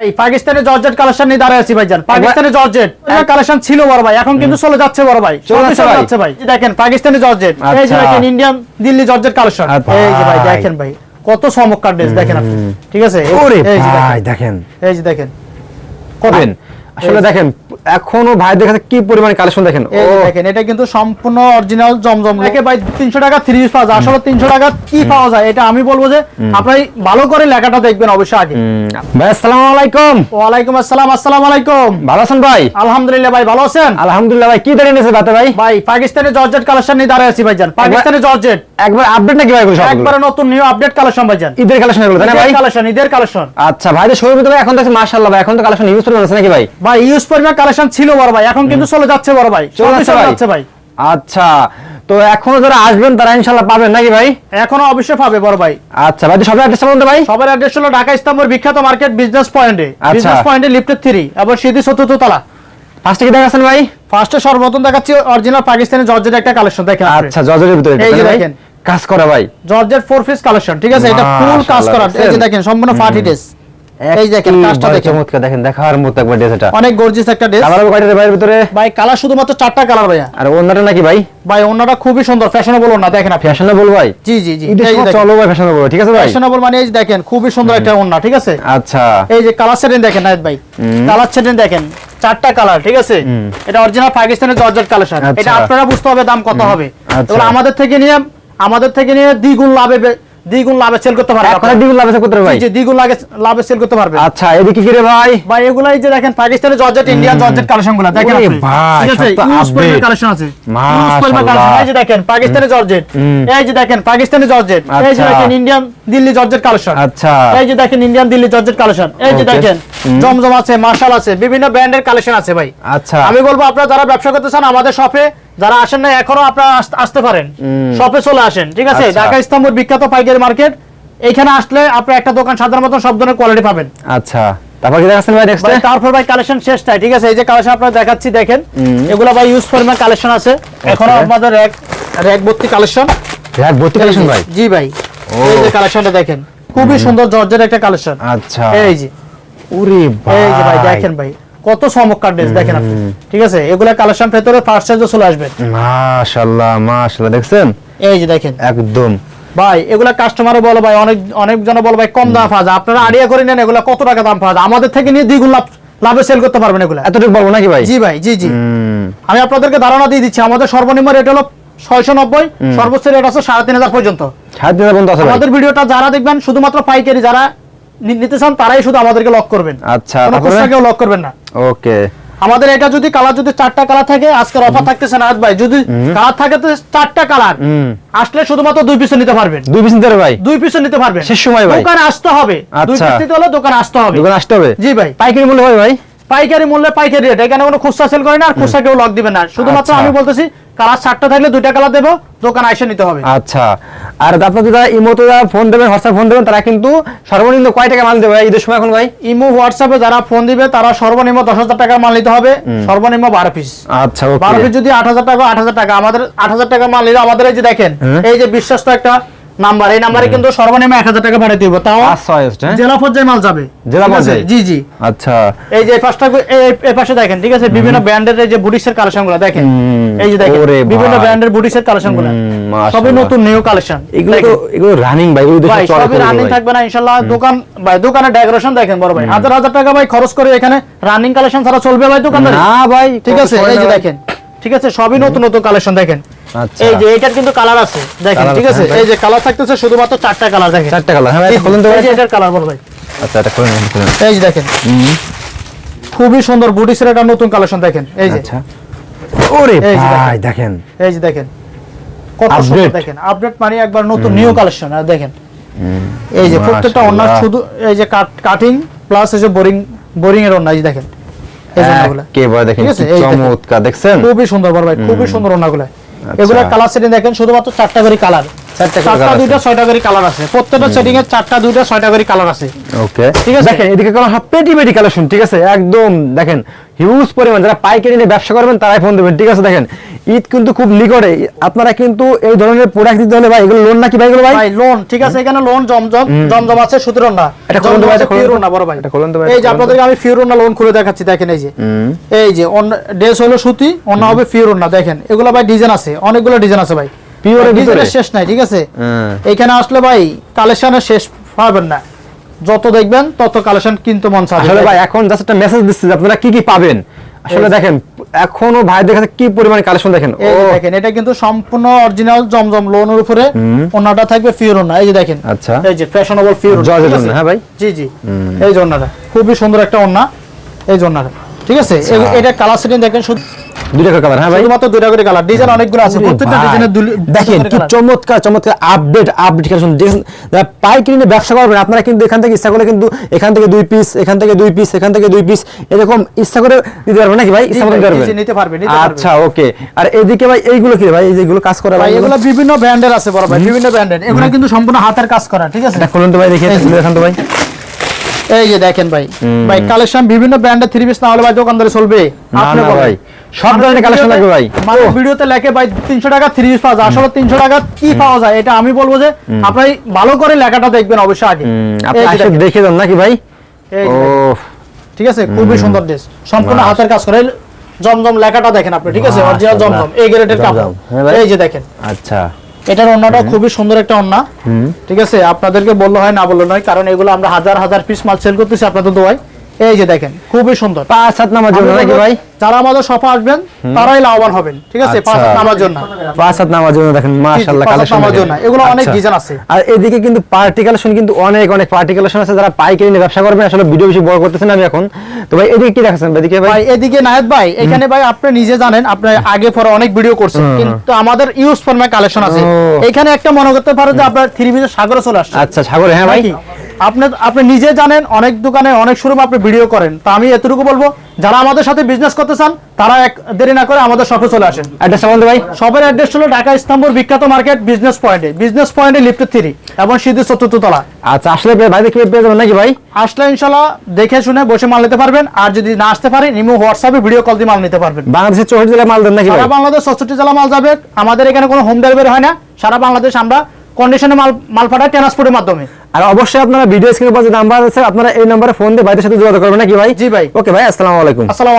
এই পাকিস্তানের georgette collection নিয়ে দাঁড়ায় আছি ভাইজান। পাকিস্তানের জর্জেট। কালেকশন ছিল বড় ভাই এখন কিন্তু চলে যাচ্ছে বড় ভাই। চলে যাচ্ছে ভাই। দেখেন পাকিস্তানি জর্জেট। এই যে আচ্ছা। দেখেন ইন্ডিয়ান দিল্লি জর্জেট কালেকশন। এই যে ভাই। দেখেন ভাই কত চমৎকার ড্রেস দেখেন আপনি। ঠিক আছে? এই- যে ভাই দেখেন। এই যে দেখেন। কত আসলে দেখেন এখনও ভাই কাছে কি পরিমাণে কালেকশন দেখেন? দেখেন এটা কিন্তু সম্পূর্ণ অরিজিনাল জমজম লেখে ভাই তিনশো টাকা থ্রি পিস পাওয়া যায় আসলে তিনশো টাকা কি পাওয়া যায় এটা আমি বলব যে আপনি ভালো করে লেখাটা দেখবেন অবশ্যই আগে। ভাই আসসালামু আলাইকুম। ওয়ালাইকুম আসসালাম আসসালামু আলাইকুম। ভালো আছেন ভাই? আলহামদুলিল্লাহ ভাই ভালো আছেন? আলহামদুলিল্লাহ ভাই কি দাঁড়িয়ে নিয়েছে ভাই? ভাই পাকিস্তানের জর্জেট কালেকশন নিয়ে দাঁড়ায় আছি ভাইজান পাকিস্তানের জর্জেট। একবার আপডেট নাকি ভাই সব একবারে নতুন নিউ আপডেট কালেকশন ভাইজান ঈদের কালেকশন এগুলো তাই ভাই? কালেকশন ঈদের কালেকশন আচ্ছা শোরুমে তো এখন দেখছি মাশাআল্লাহ ভাই এখন তো কালেকশন ইউজ করে আছে নাকি ভাই? ভাই ইউজ পরিমাণ কালেকশন ছিল বড় ভাই এখন কিন্তু চলে যাচ্ছে বড় ভাই চলে যাচ্ছে ভাই? আচ্ছা তো এখনও যারা আসবেন তারা ইনশাআল্লাহ পাবেন নাকি ভাই? এখনও অবশ্যই পাবে বড় ভাই। আচ্ছা ভাই সবাই অ্যাড্রেস বলতে ভাই। সবার অ্যাড্রেস হলো ঢাকা ইস্তাম্বুল বিখ্যাত মার্কেট বিজনেস পয়েন্টে। বিজনেস পয়েন্টে লিফটেড থ্রি এবং সিদ্ধি চতুর্থ তলা। ফার্স্টে কি দেখাচ্ছেন ভাই? ফার্স্টে সর্বপ্রথম দেখাচ্ছি অরিজিনাল পাকিস্তানি জর্জের একটা কালেকশন দেখেন। আচ্ছা জজের ভিতরে এই ভাই? দেখেন। কাজ করা ভাই। জর্জের ফোর পিস কালেকশন ঠিক আছে? এটা ফুল কাজ করা এই যে দেখেন সম্পূর্ণ ফার্টি ড্রেস এই দেখেন কাজটা দেখেন। চমৎকার দেখেন দেখার মতো একবার ড্রেস এটা। অনেক গর্জিয়াস একটা ড্রেস কালার কয়টা ভাইয়ের ভিতরে? ভাই কালার শুধুমাত্র চারটা কালার ভাইয়া। আর অন্যটা নাকি ভাই? ভাই অন্যটা খুবই সুন্দর ফ্যাশনেবল না দেখেন আপনি। ফ্যাশনেবল ভাই? জি জি জি। এই চলো ভাই ফ্যাশনেবল ঠিক আছে ভাই? ফ্যাশনেবল মানে এই যে দেখেন খুবই সুন্দর একটা ওন্না ঠিক আছে? আচ্ছা। এই যে কালার সেটিং দেখেন নাইত ভাই। কালার সেটিং দেখেন চারটা কালার ঠিক আছে? এটা অরিজিনাল পাকিস্তানের জর্জেট কালেকশন আচ্ছা। এটা আপনারা বুঝতে হবে দাম কত হবে। তাহলে আমাদের থেকে নিয়ে আমাদের থেকে নিয়ে দ্বিগুণ লাভে দ্বিগুণ লাভে সেল করতে পারবে আপনারা। ডিগুল লাভ আছে করতে ভাই? জি, দ্বিগুণ লাগে লাভে সেল করতে পারবে। আচ্ছা এদিকে কি রে ভাই? ভাই এগুলো এই যে দেখেন পাকিস্তানের জর্জেট ইন্ডিয়ান জর্জেট কালেকশনগুলো দেখেন আপনি। ভাই, ঠিক আছে ইউজ পরিমাণ কালেকশন আছে। মাশাআল্লাহ। ইউজ পরিমাণ কালেকশন এই যে দেখেন পাকিস্তানের জর্জেট। এই যে দেখেন পাকিস্তানি জর্জেট। এই যে আচ্ছা। দেখেন ইন্ডিয়ান দিল্লি জর্জেট কালেকশন আচ্ছা। এই যে দেখেন ইন্ডিয়ান দিল্লি জর্জেট কালেকশন এই যে দেখেন জমজম আছে মার্শাল আছে বিভিন্ন ব্র্যান্ডের কালেকশন আছে ভাই। আচ্ছা। আমি বলব আপনারা যারা ব্যবসা করতে চান আমাদের শপে যারা আসেন না এখনও আপনারা আসতে পারেন। শপে চলে আসেন ঠিক আছে? আচ্ছা। ঢাকা ইস্তাম্বুল বিখ্যাত পাইকারি মার্কেট। এইখানে আসলে আপনি একটা দোকান সাধারণ মতন সব ধরনের কোয়ালিটি পাবেন। আচ্ছা। তারপর কি দেখাচ্ছেন ভাই নেক্সট তারপর ভাই কালেকশন শেষটাই ঠিক আছে? এই যে কালেকশন আপনারা দেখাচ্ছি দেখেন। এগুলো ভাই ইউজ কালেকশন আছে। এখনও Okay. আমাদের র্যাক র্যাক ভর্তি কালেকশন এক ভর্তি কালেকশন ভাই? জি ভাই। এই যে কালেকশনটা দেখেন খুবই সুন্দর জর্জের একটা কালেকশন আচ্ছা। এই যে। ওরে এই যে ভাই ভাই। দেখেন ভাই। কত চমৎকার ড্রেস দেখেন আপনি। ঠিক আছে? এগুলা কালেকশন ভেতরে ফার্স্ট সাইজে চলে আসবে। মাশাআল্লাহ মাশাআল্লাহ দেখছেন? এই যে দেখেন। একদম। ভাই এগুলা কাস্টমারও বলো ভাই অনেক অনেক জন বলো ভাই কম দাম পাওয়া যায় আপনারা আইডিয়া করে নেন এগুলা কত টাকা দাম পাওয়া যায় আমাদের থেকে নিয়ে দ্বিগুণ লাভ লাভে সেল করতে পারবেন এগুলা। এতটুকু বলব নাকি ভাই? জি ভাই জি জি। আমি আপনাদেরকে ধারণা দিয়ে দিচ্ছি আমাদের সর্বনিম্ন রেট হলো ছয়শো নব্বই সর্বোচ্চ রেট আছে সাড়ে তিন হাজার পর্যন্ত। দিনের বন্ধু আছে ভাই। আমাদের ভিডিওটা যারা দেখবেন শুধুমাত্র পাইকারি যারা নিতে চান তারাই শুধু আমাদেরকে লক করবেন। আচ্ছা লক করবেন না। ওকে। আমাদের এটা যদি কালার যদি চারটা কালার থাকে আজকের অফার থাকতেছে না ভাই যদি কালার থাকে তো চারটা কালার আসলে শুধুমাত্র দুই পিসে নিতে পারবেন। দুই পিস নিতে ভাই। দুই পিসে নিতে পারবেন। শেষ সময় ভাই। দোকানে আসতে হবে। দুই আচ্ছা। পিস নিতে হলে দোকানে আসতে হবে। দোকানে আসতে হবে? জি ভাই। পাইকারি মূল্য হয় ভাই? পাইকারি মূল্যে পাইকারি রেট এখানে কোনো খুচরা সেল করে না আর খুচরা কেউ লক দিবে না। শুধুমাত্র আচ্ছা। আমি বলতেছি কালার চারটা থাকলে দুইটা কালার দেবো দোকান আইসে নিতে হবে। আচ্ছা। আর আপনার যারা ইমোতে যারা ফোন দেবেন হোয়াটসঅ্যাপ ফোন দেবেন তারা কিন্তু সর্বনিম্ন কয় টাকা মাল দেবে ঈদের সময় এখন ভাই? ইমো হোয়াটসঅ্যাপে যারা ফোন দিবে তারা সর্বনিম্ন দশ হাজার টাকার মাল নিতে হবে সর্বনিম্ন বারো পিস আচ্ছা বারো পিস যদি আট হাজার টাকা আট হাজার টাকা আমাদের আট হাজার টাকা মাল নিলে আমাদের এই যে দেখেন। এই যে বিশ্বাস্ত একটা নাম্বার এই নাম্বারে কিন্তু সর্বনিম্ন এক হাজার টাকা ভাড়া দিব। তাও হ্যাঁ? জেলা পর্যায়ে মাল যাবে। জেলা পর্যায়ে? জি জি। আচ্ছা। এই যে পাঁচটা এই পাশে দেখেন ঠিক আছে? বিভিন্ন ব্র্যান্ডের যে বুটিক্সের কালেকশনগুলো দেখেন এই যে দেখেন বিভিন্ন ব্র্যান্ডের বুটিক্সের কালেকশনগুলো হুম, মাশাআল্লাহ। সবই নতুন নিউ কালেকশন এগুলো তো এগুলো রানিং ভাই ওই দেশে চলে সবই রানিং থাকবে না ইনশাআল্লাহ। দোকান ভাই দোকানে ডেকোরেশন দেখেন বড় ভাই। হাজার হাজার টাকা ভাই খরচ করে এখানে রানিং কালেকশন ছাড়া চলবে ভাই দোকানদার? না ভাই ঠিক আছে? এই যে দেখেন ঠিক আছে? সবই নতুন নতুন কালেকশন দেখেন। এই যে এটার কিন্তু কালার আছে দেখেন ঠিক আছে, হ্যাঁ। এই যে কালার থাকতেছে শুধুমাত্র চারটা কালার দেখেন চারটা কালার হ্যাঁ এটা খুলুন তো ভাই যে এটার কালার বড় ভাই আচ্ছা এটা খুলুন খুলুন এই যে দেখেন খুবই সুন্দর বুটিক্সের একটা নতুন কালেকশন দেখেন এই যে আচ্ছা ওরে ভাই দেখেন এই যে দেখেন কত সুন্দর দেখেন আপডেট মানে একবার নতুন নিউ কালেকশন আর দেখেন এই যে প্রত্যেকটা অন্য শুধু এই যে কাটিং প্লাস এই যে বোরিং বোরিং এর অন্য এই যে দেখেন এই যে ওন্নাগুলা। কে ভাই দেখেন। চমৎকার দেখছেন খুবই সুন্দর বড় ভাই খুবই সুন্দর ওনাগুলো আচ্ছা। এগুলা কালার সেটিং দেখেন শুধুমাত্র চারটা করে কালার চারটা দুইটা ছয়টা করে কালার আছে। প্রত্যেকটা সেটিং এর চারটা দুইটা ছয়টা করে কালার আছে। ওকে ঠিক আছে? দেখেন এদিকে কোনো পেটি পেটি কালেকশন ঠিক আছে? একদম দেখেন হিউজ পরিমাণ যারা পাইকারি নিয়ে ব্যবসা করবেন তারাই ফোন দেবেন ঠিক আছে? দেখেন ঈদ কিন্তু খুব নিকটে। আপনারা কিন্তু এই ধরনের প্রোডাক্ট দিতে হলে ভাই এগুলো লোন নাকি ভাই এগুলো ভাই? লোন ঠিক আছে? এখানে লোন জমজম জমজম আছে সুতরাং না। এটা খুলুন ভাই, এটা খুলুন তো। ফিউরন না বড় ভাই। এটা খুলুন ভাই, এই যে আপনাদেরকে আমি ফিউরন লোন খুলে দেখাচ্ছি দেখেন এই যে। এই যে ড্রেস হলো সুতি অন্য হবে ফিউরন না দেখেন এগুলো ভাই ডিজাইন আছে অনেকগুলো ডিজাইন আছে ভাই। Pure এর ভিতরে? শেষ নাই ঠিক আছে? হ্যাঁ। এখানে আসলে ভাই কালেকশনের শেষ পাবেন না। যত দেখবেন তত কালেকশন কিনতে মন চাবে। আসলে ভাই এখন জাস্ট একটা মেসেজ দিচ্ছি আপনারা কি কি পাবেন? আসলে দেখেন এখনও ভাই দেখেন কি পরিমাণ কালেকশন দেখেন। দেখেন এটা কিন্তু সম্পূর্ণ অরিজিনাল জমজম লোনের উপরে ওনাটা থাকবে ফিউরন না এই যে দেখেন আচ্ছা। এই যে ফ্যাশনেবল জর্জেট হ্যাঁ ভাই? জি জি। এই যে ওনাটা খুবই সুন্দর একটা ওন্না এই যে ওন্নাটা ঠিক আছে? আচ্ছা। এটা কালার সেটিং দেখেন শুধু দুইটা কালার হ্যাঁ ভাই? শুধুমাত্র দুইটা করে কালার ডিজাইন অনেকগুলো আছে প্রত্যেকটা ডিজাইনের দেখেন কি চমৎকার চমৎকার আপডেট আপডেট কালেকশন দেখেন যারা পাইকারি নিয়ে ব্যবসা করবেন আপনারা কিন্তু এখান থেকে ইচ্ছা করলে কিন্তু এখান থেকে দুই পিস এখান থেকে দুই পিস এখান থেকে দুই পিস এরকম ইচ্ছা করে দিতে পারবেন নাকি ভাই? ইচ্ছা করে পারবেন? নিতে আচ্ছা ওকে আর এদিকে ভাই এইগুলো কি ভাই? এই যেগুলো কাজ করা ভাই ভাই এগুলো বিভিন্ন ব্র্যান্ডের আছে বড় ভাই বিভিন্ন ব্র্যান্ডের এগুলো কিন্তু সম্পূর্ণ হাতের কাজ করা ঠিক আছে? এটা খুলুন তো ভাই দেখে দেখান তো ভাই। এই যে দেখেন ভাই। ভাই কালেকশন বিভিন্ন ব্র্যান্ডের থ্রি পিস না হলে ভাই দোকানদারে চলবে। আপনি। ভাই। সব ধরনের কালেকশন লাগবে ভাই। মানে ভিডিওতে লেখে ভাই তিনশো টাকা থ্রি পিস পাওয়া যায়। আসলে তিনশো টাকা কি পাওয়া যায় এটা আমি বলব যে আপনি ভালো করে লেখাটা দেখবেন অবশ্যই আগে। আপনি আসলে দেখে দেন নাকি ভাই? ও ঠিক আছে খুবই সুন্দর ড্রেস সম্পূর্ণ। হাতের কাজ করে। জমজম লেখাটা দেখেন আপনি ঠিক আছে? অরিজিনাল জমজম এই গ্রেডের কাপড়। হ্যাঁ। এই যে দেখেন। আচ্ছা। এটার অন্যটা খুবই সুন্দর একটা ওন্না ঠিক আছে? আপনাদেরকে বলল হয় না বলল নয় কারণ এগুলো আমরা হাজার হাজার পিস মাল সেল করতেছি আপনাদের দোয়ায়। এই যে দেখেন খুবই সুন্দর। পাঁচ সাত নামার জন্য নাকি ভাই? যারা আমাদের শপে আসবেন তারাই লাভবান হবেন ঠিক আছে? পাঁচ আচ্ছা। নামার জন্য। পাঁচ হাত নামার জন্য দেখেন মাশাআল্লাহ হাত কালেকশন নামার জন্য। এগুলো অনেক ডিজাইন আছে। আর এদিকে কিন্তু পার্টি কালেকশন কিন্তু অনেক অনেক পার্টি কালেকশন আছে। যারা পাইকারি নিয়ে ব্যবসা করবেন আসলে ভিডিও বেশি বড় করতেছেন আমি এখন। তো ভাই এদিকে কি দেখাচ্ছেন এদিকে ভাই? ভাই এদিকে নায়ক ভাই এখানে ভাই আপনি নিজে জানেন আপনি আগে পরে অনেক ভিডিও করছেন কিন্তু আমাদের ইউজ ফর্মে কালেকশন আছে। এখানে একটা মনে করতে পারো যে আপনার থ্রি পিসের সাগরে চলে আসছে। আচ্ছা সাগরে হ্যাঁ ভাই? আপনি আপনি নিজে জানেন অনেক দোকানে অনেক শোরুম আপনি ভিডিও করেন। তা আমি এতটুকু বলব যারা আমাদের সাথে বিজনেস করতে চান তারা এক দেরি না করে আমাদের শপে চলে আসেন। অ্যাড্রেস ভাই। শপের অ্যাড্রেস হলো ঢাকা ইস্তাম্বুল বিখ্যাত মার্কেট বিজনেস পয়েন্টে বিজনেস পয়েন্টে লিফট থ্রি এবং সিদ্ধি চতুর্থ তলা। আচ্ছা আসলে ভাই দেখে পেয়ে যাবেন নাকি ভাই? আসলে ইনশাল্লাহ দেখে শুনে বসে মাল নিতে পারবেন আর যদি না আসতে পারেন নিমু হোয়াটসঅ্যাপে ভিডিও কল দিয়ে মাল নিতে পারবেন। বাংলাদেশের চৌষট্টি জেলায় মাল দেন নাকি সারা বাংলাদেশ চৌষট্টি জেলা মাল যাবে আমাদের এখানে কোনো হোম ডেলিভারি হয় না সারা বাংলাদেশ আমরা কন্ডিশনে মাল মাল পাঠাই ট্রান্সপোর্টের মাধ্যমে। আর অবশ্যই আপনারা ভিডিও স্ক্রিনে পাশে নাম্বার আছে আপনারা এই নাম্বারে ফোন দিয়ে ভাইদের সাথে যোগাযোগ করবেন নাকি ভাই? জি ভাই। ওকে ভাই আসসালামু আলাইকুম। আসসালামু আলাইকুম।